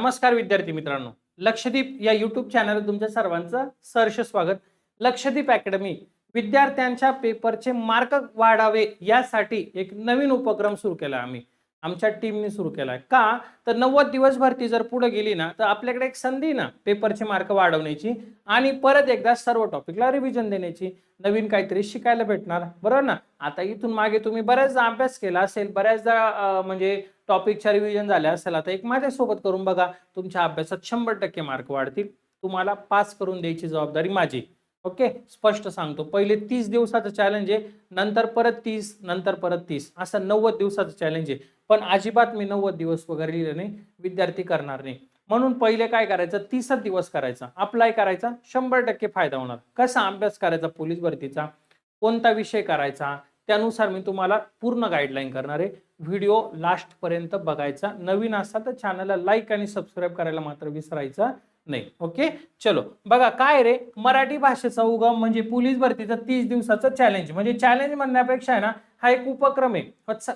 नमस्कार विद्यार्थी मित्रांनो. लक्षदीप या युट्यूब चॅनल तुमच्या सर्वांचं सहर्ष स्वागत. लक्षदीप अकॅडमी विद्यार्थ्यांच्या पेपरचे मार्क वाढावे यासाठी एक नवीन उपक्रम सुरू केला आम्ही. आमच्या टीमने सुरू केला आहे का? तर नव्वद दिवस भरती जर पुढे गेली ना तर आपल्याकडे एक संधी ना पेपरचे मार्क वाढवण्याची आणि परत एकदा सर्व टॉपिकला रिव्हिजन देण्याची. नवीन काहीतरी शिकायला भेटणार. बरोबर ना? आता इथून मागे तुम्ही बऱ्याचदा अभ्यास केला असेल बऱ्याचदा म्हणजे टॉपिकच्या रिव्हिजन झाल्या असेल आता एक माझ्यासोबत करून बघा. तुमच्या अभ्यासात शंभर टक्के मार्क वाढतील. तुम्हाला पास करून द्यायची जबाबदारी माझी. ओके? स्पष्ट सांगतो. पहिले तीस दिवसाचं चॅलेंज आहे नंतर परत तीस नंतर परत तीस. असं नव्वद दिवसाचं चॅलेंज आहे. पण अजिबात मी नव्वद दिवस वगैरे लिहिलं नाही विद्यार्थी करणार नाही. म्हणून पहिले काय करायचं? तीसच दिवस करायचा. अप्लाय करायचा शंभर टक्के फायदा होणार. कसा अभ्यास करायचा? पोलीस भरतीचा. कोणता विषय करायचा? त्यानुसार मी तुम्हाला पूर्ण गाईडलाईन करणार आहे. व्हिडिओ लास्टपर्यंत बघायचा. नवीन असा तर चॅनलला लाईक आणि सबस्क्राईब करायला मात्र विसरायचं. नाही. ओके? चलो. बघा काय रे? मराठी भाषेचा उगम म्हणजे पोलीस भरतीचं तीस दिवसाचं चॅलेंज म्हणजे चॅलेंज म्हणण्यापेक्षा आहे ना हा एक उपक्रम आहे.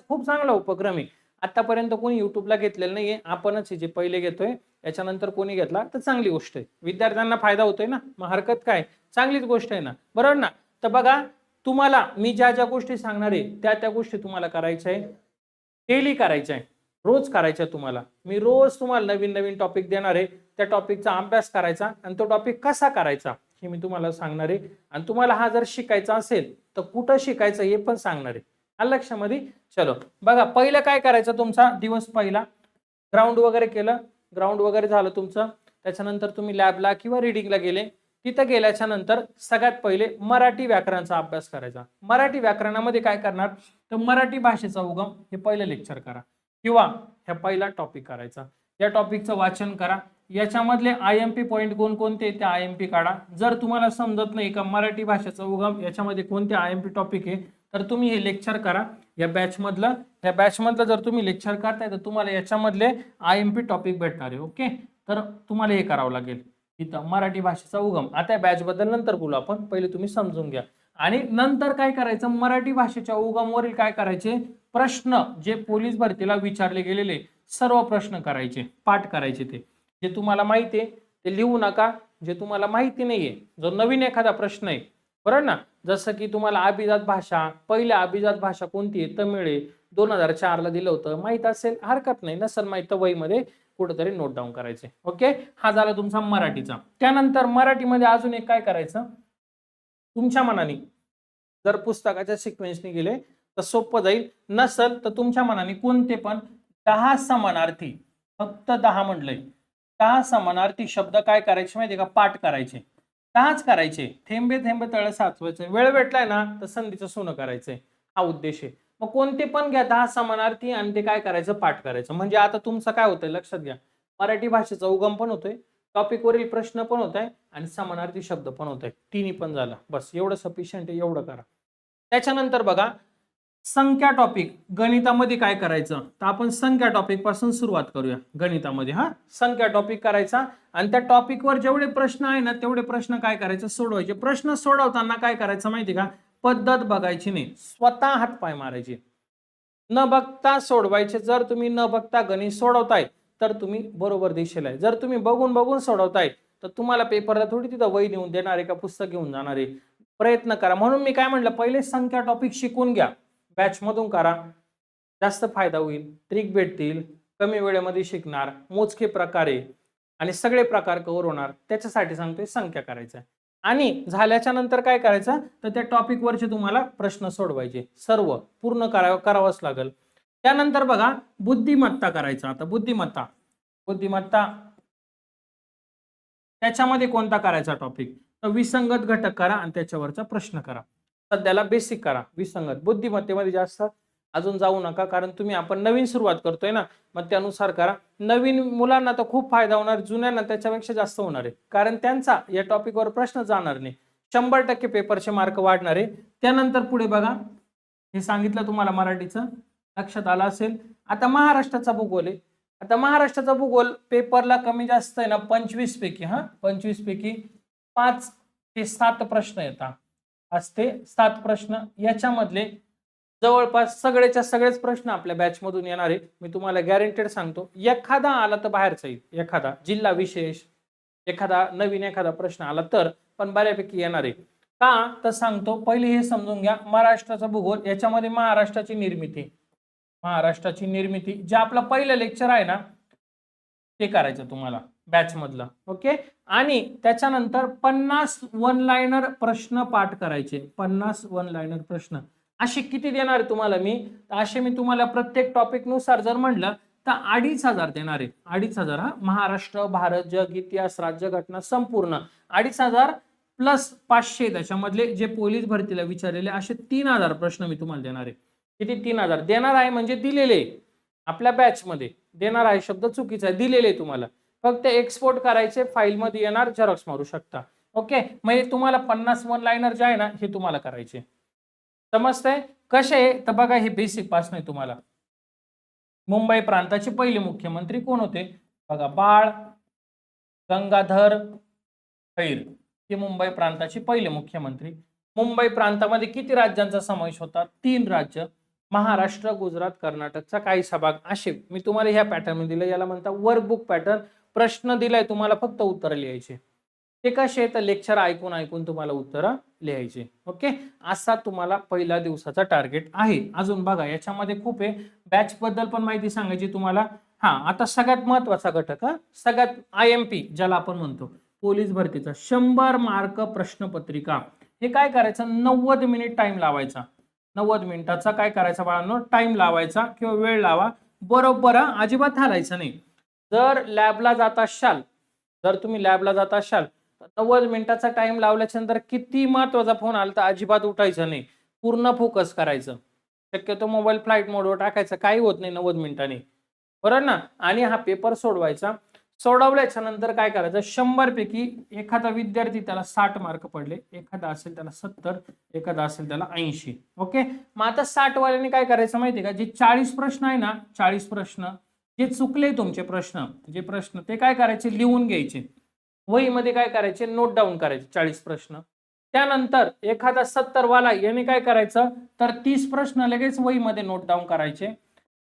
खूप चांगला उपक्रम आहे. आतापर्यंत कोणी युट्यूबला घेतलेलं नाहीये. आपणच हे जे पहिले घेतोय याच्यानंतर कोणी घेतला तर चांगली गोष्ट आहे. विद्यार्थ्यांना फायदा होतोय ना? मग हरकत काय? चांगलीच गोष्ट आहे ना? बरोबर ना? तर बघा तुम्हाला मी ज्या ज्या गोष्टी सांगणार आहे त्या त्या गोष्टी तुम्हाला करायच्या आहे डेली करायच्या आहे रोज करायच्या तुम्हाला. मी रोज तुम्हाला नवीन नवीन टॉपिक देणार आहे. त्या टॉपिकचा अभ्यास करायचा आणि तो टॉपिक कसा करायचा हे मी तुम्हाला सांगणार आहे. आणि तुम्हाला हा जर शिकायचा असेल तर कुठं शिकायचं हे पण सांगणार आहे. आलं लक्षामध्ये? चलो. बघा पहिलं काय करायचं तुमचा? दिवस पहिला. ग्राउंड वगैरे केलं. ग्राउंड वगैरे झालं तुमचं. त्याच्यानंतर तुम्ही लॅबला किंवा रिडिंगला गेले. तिथं गेल्याच्यानंतर सगळ्यात पहिले मराठी व्याकरणाचा अभ्यास करायचा. मराठी व्याकरणामध्ये काय करणार? तर मराठी भाषेचा उगम हे पहिलं लेक्चर करा. किंवा ह्या पहिला टॉपिक करायचा. या टॉपिकचं वाचन करा. याच्यामधले आय एम पी पॉईंट कोणकोणते ते आय एम पी काढा. जर तुम्हाला समजत नाही का मराठी भाषेचा उगम याच्यामध्ये कोणते आय एम पी टॉपिक आहे तर तुम्ही हे लेक्चर करा. या बॅचमधलं या बॅचमधलं जर तुम्ही लेक्चर करताय तर तुम्हाला याच्यामधले आय एम पी टॉपिक भेटणार आहे ओके तर तुम्हाला हे करावं लागेल. इथं मराठी भाषेचा उगम. आता या बॅचबद्दल नंतर बोलू आपण. पहिले तुम्ही समजून घ्या. आणि नंतर काय करायचं? मराठी भाषेच्या उगमवरील काय करायचे? प्रश्न जे पोलीस भरतीला विचारले गेलेले सर्व प्रश्न करायचे पाठ करायचे ते. जे तुम्हाला माहिती आहे ते लिहू नका. जे तुम्हाला माहिती नाहीये जो नवीन एखादा प्रश्न आहे बरोबर ना? जसं की तुम्हाला अभिजात भाषा पहिल्या अभिजात भाषा कोणती आहे? तमिळ आहे. दोन हजार चारला दिलं होतं. माहीत असेल हरकत नाही. नसेल माहीत तर वहीमध्ये कुठेतरी नोट डाऊन करायचे. ओके हा झाला तुमचा मराठीचा. त्यानंतर मराठीमध्ये अजून एक काय करायचं? तुमच्या मनाने जर पुस्तकाच्या सिक्वेन्सने गेले तर सोपं जाईल. नसल तर तुमच्या मनाने कोणते पण दहा समानार्थी फक्त दहा म्हटलंय. दहा समानार्थी शब्द काय करायचे माहितीये का? पाठ करायचे. दहाच करायचे. थेंबे थेंबे तळ साचवायचे. वेळ भेटलाय ना तर संधीचं सोनं करायचंय. हा उद्देश आहे. मग कोणते पण घ्या दहा समानार्थी आणि ते काय करायचं? पाठ करायचं. म्हणजे आता तुमचं काय होतंय? लक्षात घ्या. मराठी भाषेचा उगम पण होतोय. टॉपिक वरील प्रश्न पण होत आहे आणि समानार्थी शब्द पण होत आहे तिन्ही पण झालं. बस एवढं सफिशियंट आहे एवढं करा. त्याच्यानंतर बघा संख्या टॉपिक गणितामध्ये काय करायचं? तर आपण संख्या टॉपिकपासून सुरुवात करूया. गणितामध्ये हा? संख्या टॉपिक करायचा आणि त्या टॉपिकवर जेवढे प्रश्न आहे ना तेवढे प्रश्न काय करायचे? सोडवायचे. प्रश्न सोडवताना काय करायचं माहिती का? पद्धत बघायची नाही. स्वतः हात पाय मारायचे. न बघता सोडवायचे. जर तुम्ही न बघता गणित सोडवताय तर तुम्ही बरोबर दिशेला आहे. जर तुम्ही बघून बघून सोडवताय तर तुम्हाला पेपरला थोडी तिथं वही नेऊन देणार आहे का पुस्तक घेऊन जाणार? आहे प्रयत्न करा. म्हणून मी काय म्हटलं पहिले संख्या टॉपिक शिकून घ्या. बॅच मधून करा. जास्त फायदा होईल ट्रिक भेटतील कमी वेळेमध्ये शिकणार मोजके प्रकारे आणि सगळे प्रकार कव्हर होणार. त्याच्यासाठी सांगतोय संख्या करायचं आणि झाल्याच्यानंतर काय करायचं? तर त्या टॉपिक वरचे तुम्हाला प्रश्न सोडवायचे. सर्व पूर्ण करा करावंच लागेल. त्यानंतर बघा बुद्धिमत्ता करायचा. आता बुद्धिमत्ता बुद्धिमत्ता त्याच्यामध्ये कोणता करायचा टॉपिक तर विसंगत घटक करा आणि त्याच्यावरचा प्रश्न करा. सध्याला बेसिक करा. विसंगत बुद्धिमत्तेमध्ये जास्त अजून जाऊ नका कारण तुम्ही आपण नवीन सुरुवात करतोय ना मग त्यानुसार करा. नवीन मुलांना तर खूप फायदा होणार जुन्यांना त्याच्यापेक्षा जास्त होणार आहे. कारण त्यांचा या टॉपिकवर प्रश्न जाणार नाही. शंभर टक्के पेपरचे मार्क वाढणार आहे. त्यानंतर पुढे बघा. हे सांगितलं तुम्हाला मराठीचं. लक्षात आलं असेल. आता महाराष्ट्राचा भूगोल आहे. आता महाराष्ट्राचा भूगोल पेपरला कमी जास्त आहे ना पंचवीस पैकी हा? पंचवीस पैकी पाच ते सात प्रश्न येतात. असते. सात प्रश्न याच्यामधले जवळपास सगळेच्या सगळेच प्रश्न आपल्या बॅचमधून येणार आहेत. मी तुम्हाला गॅरंटेड सांगतो एखादा आला तर बाहेरचा येईल. एखादा जिल्हा विशेष एखादा नवीन एखादा प्रश्न आला तर पण बऱ्यापैकी येणार आहे. का? तर सांगतो पहिले हे समजून घ्या महाराष्ट्राचा भूगोल याच्यामध्ये महाराष्ट्राची निर्मिती. महाराष्ट्राची निर्मिती जे आपलं पहिलं लेक्चर आहे ना ते करायचं तुम्हाला. बॅच मधला ओके आणि त्याच्यानंतर पन्नास वन लाईनर प्रश्न पाठ करायचे. पन्नास वन लाईनर प्रश्न. असे किती देणार आहे तुम्हाला मी? तर असे मी तुम्हाला प्रत्येक टॉपिकनुसार जर म्हणलं तर अडीच हजार देणार आहे. अडीच हजार हा? महाराष्ट्र भारत जग इतिहास राज्यघटना संपूर्ण. अडीच हजार प्लस पाचशे त्याच्यामधले जे पोलीस भरतीला विचारलेले असे तीन हजार प्रश्न मी तुम्हाला देणार आहे. किती? तीन हजार. देणार आहे म्हणजे दिलेले. आपल्या बॅचमध्ये देणार आहे शब्द चुकीचा आहे. दिलेले तुम्हाला. फक्त एक्सपोर्ट करायचे फाईलमध्ये येणार झेरॉक्स मारू शकता. ओके म्हणजे तुम्हाला पन्नास वन लाईनर जे आहे ना हे तुम्हाला करायचे. समजतंय? कसे? आहे तर बघा हे बेसिक पास नाही तुम्हाला. मुंबई प्रांताचे पहिले मुख्यमंत्री कोण होते? बघा बाळ गंगाधर खैर. हे मुंबई प्रांताचे पहिले मुख्यमंत्री. मुंबई प्रांतामध्ये किती राज्यांचा समावेश होता? तीन राज्य. महाराष्ट्र गुजरात कर्नाटकचा काही सभाग. असे मी तुम्हाला ह्या पॅटर्न दिलं. याला म्हणता वर्कबुक पॅटर्न प्रश्न दिलाय तुम्हाला फक्त उत्तर लिहायचे. ते कसे तर लेक्चर ऐकून ऐकून तुम्हाला उत्तरं लिहायचे. ओके? असा तुम्हाला पहिल्या दिवसाचा टार्गेट आहे. अजून बघा याच्यामध्ये खूप आहे. बॅच बद्दल पण माहिती सांगायची तुम्हाला. हा आता सगळ्यात महत्त्वाचा घटक हा. सगळ्यात आय एम पी ज्याला आपण म्हणतो. पोलीस भरतीचा शंभर मार्क प्रश्नपत्रिका. हे काय करायचं? नव्वद मिनिट टाइम लावायचा. नव्वद मिनिटाचा काय करायचा बाळांनो? टाइम लावायचा किंवा वेळ लावा. बरोबर अजिबात हालायचं नाही. जर लॅबला जात असाल जर तुम्ही लॅबला जात असाल तर नव्वद मिनिटाचा टाइम लावल्याच्या नंतर किती महत्त्वाचा फोन आला तर अजिबात उठायचं नाही. पूर्ण फोकस करायचं. शक्यतो मोबाईल फ्लाईट मोडवर टाकायचा. काही होत नाही नव्वद मिनिटांनी. बरोबर ना? आणि हा पेपर सोडवायचा. सोडवल्याच्या नंतर काय करायचं? शंभर पैकी एखादा विद्यार्थी त्याला साठ मार्क पडले. एखादा असेल त्याला सत्तर एखादा असेल त्याला ऐंशी. ओके? मग आता साठ वाल्याने काय करायचं माहितीये का? जे चाळीस प्रश्न आहे ना चाळीस प्रश्न जे चुकले तुमचे प्रश्न जे प्रश्न ते काय करायचे? लिहून घ्यायचे. वहीमध्ये काय करायचे? नोट डाऊन करायचे चाळीस प्रश्न. त्यानंतर एखादा सत्तर वाला याने काय करायचं? तर तीस प्रश्न लगेच वहीमध्ये नोट डाऊन करायचे.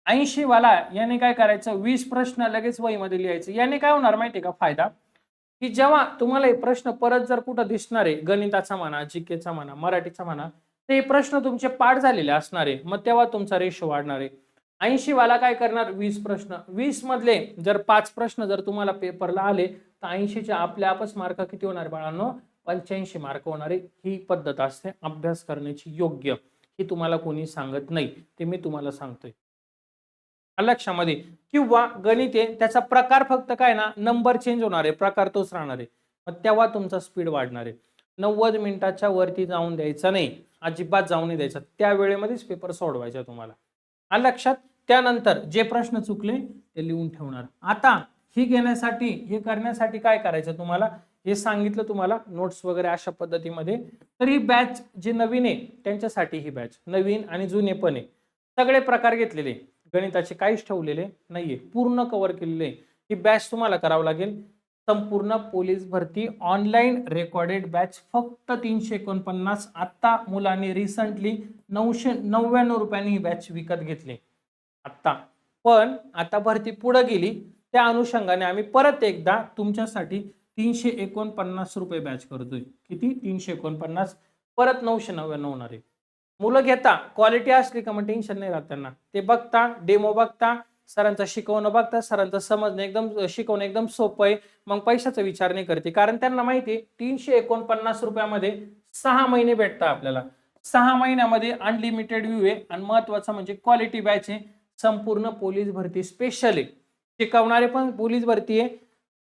ऐंशी वाला याने काय करायचं? वीस प्रश्न लगेच वहीमध्ये लिहायचे. याने काय होणार माहितीये का फायदा? की जेव्हा तुम्हाला हे प्रश्न परत जर कुठं दिसणार आहे गणिताचा म्हणा जिकेचा म्हणा मराठीचा म्हणा ते प्रश्न तुमचे पाठ झालेले असणारे मग तेव्हा तुमचा रेशो वाढणार आहे. ऐंशी वाला काय करणार? वीस प्रश्न. वीस मधले जर पाच प्रश्न जर तुम्हाला पेपरला आले तर ऐंशीचे आपल्या आपच मार्क किती होणार बाळांनो? पंच्याऐंशी मार्क होणारे ही पद्धत असते. अभ्यास करण्याची योग्य ही तुम्हाला कोणी सांगत नाही ते मी तुम्हाला सांगतोय. लक्षामध्ये? किंवा गणित आहे त्याचा प्रकार फक्त काय ना नंबर चेंज होणार आहे प्रकार तोच राहणार. आहे मग तेव्हा तुमचा स्पीड वाढणार. आहे नव्वद मिनिटाच्या वरती जाऊन द्यायचा नाही अजिबात जाऊन नाही द्यायचा. त्या वेळेमध्येच पेपर सोडवायचा तुम्हाला. आलं लक्षात? त्यानंतर जे प्रश्न चुकले ते लिहून ठेवणार. आता ही घेण्यासाठी हे करण्यासाठी काय करायचं तुम्हाला? हे सांगितलं तुम्हाला नोट्स वगैरे अशा पद्धतीमध्ये. तर ही बॅच जे नवीन आहे त्यांच्यासाठी ही बॅच नवीन आणि जुने पण आहे. सगळे प्रकार घेतलेले गणिताचे काहीच ठेवलेले नाहीये. पूर्ण कव्हर केलेले ही बॅच तुम्हाला करावं लागेल. संपूर्ण पोलीस भरती ऑनलाईन रेकॉर्डेड बॅच फक्त तीनशे एकोणपन्नास. आत्ता मुलांनी रिसंटली नऊशे नव्याण्णव रुपयांनी ही बॅच विकत घेतली. आत्ता. पण आता भरती पुढे गेली त्या अनुषंगाने आम्ही परत एकदा तुमच्यासाठी तीनशे एकोणपन्नास रुपये बॅच करतोय. किती? तीनशे एकोणपन्नास. परत नऊशे नव्याण्णव होणार आहे. मुलं घेता. क्वालिटी असली का मग टेन्शन नाही राहत त्यांना. ते बघता डेमो बघता सरांचं शिकवणं बघता सरांचं समजणं एकदम शिकवणं एकदम सोपं आहे. मग पैशाचा विचार नाही करते कारण त्यांना माहिती आहे तीनशे एकोणपन्नास रुपयामध्ये सहा महिने भेटतात आपल्याला. सहा महिन्यामध्ये अनलिमिटेड व्ह्यू आहे. आणि महत्वाचं म्हणजे क्वालिटी बॅच आहे. संपूर्ण पोलीस भरती स्पेशल आहे शिकवणारे पण पोलीस भरती आहे.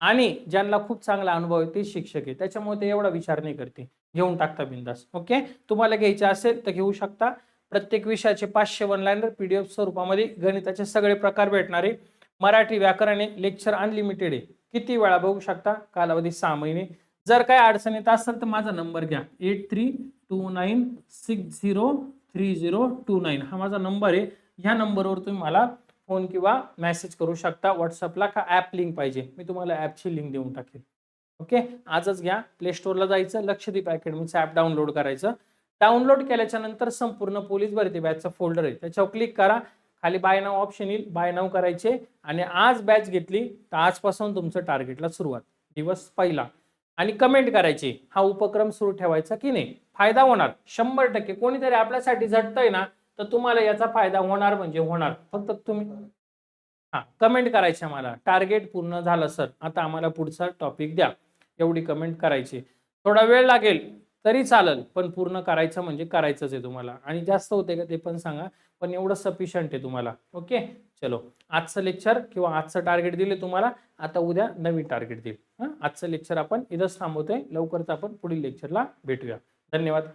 आणि ज्यांना खूप चांगला अनुभव आहे ते शिक्षक आहे. त्याच्यामुळे ते एवढा विचार नाही करते. घेऊन टाकता बिंदास. ओके तुम्हाला घ्यायचे असेल तर घेऊ शकता. प्रत्येक विषयाचे पाचशे one liner P D F स्वरूपामध्ये गणिताचे सगळे प्रकार भेटणार. आहे मराठी व्याकरण आहे लेक्चर अनलिमिटेड आहे. किती वेळा बघू शकता? कालावधी सहा महिने. जर काही अडचण येत असेल तर माझा नंबर घ्या. Eight three two nine six zero three zero two nine हा माझा नंबर आहे. ह्या नंबरवर तुम्ही मला फोन किंवा मेसेज करू शकता. व्हॉट्सअपला का ॲप लिंक पाहिजे? मी तुम्हाला ॲपची लिंक देऊन टाकेल. ओके आजच घ्या. प्ले स्टोअरला जायचं. लक्षदीप अकॅडमीचं ॲप डाउनलोड करायचं. डाउनलोड केल्याच्यानंतर संपूर्ण पोलीस भरती बॅचचा फोल्डर आहे. त्याच्यावर क्लिक करा. खाली बाय नाव ऑप्शन येईल. बाय नाव करायचे. आणि आज बॅच घेतली. तर आजपासून तुमचं टार्गेटला सुरुवात. दिवस पहिला. आणि कमेंट करायची. हा उपक्रम सुरू ठेवायचा की नाही? फायदा होणार. शंभर टक्के. कोणीतरी आपल्यासाठी झटतंय ना तर तुम्हाला याचा फायदा होणार म्हणजे होणार. फक्त तुम्ही हा कमेंट करायचे मला. टार्गेट पूर्ण झालं सर आता आम्हाला पुढचा टॉपिक द्या. एवढी कमेंट करायची. थोडा वेळ लागेल तरी चालेल पण पूर्ण करायचं म्हणजे करायचंच आहे तुम्हाला. आणि जास्त होते का ते पण सांगा पण एवढं सफिशियंट आहे तुम्हाला. ओके चलो. आजचं लेक्चर किंवा आजचं टार्गेट दिले तुम्हाला. आता उद्या नवीन टार्गेट देईल. हां? आजचं लेक्चर आपण इथंच थांबवतोय. लवकरच आपण पुढील लेक्चरला भेटूया. धन्यवाद.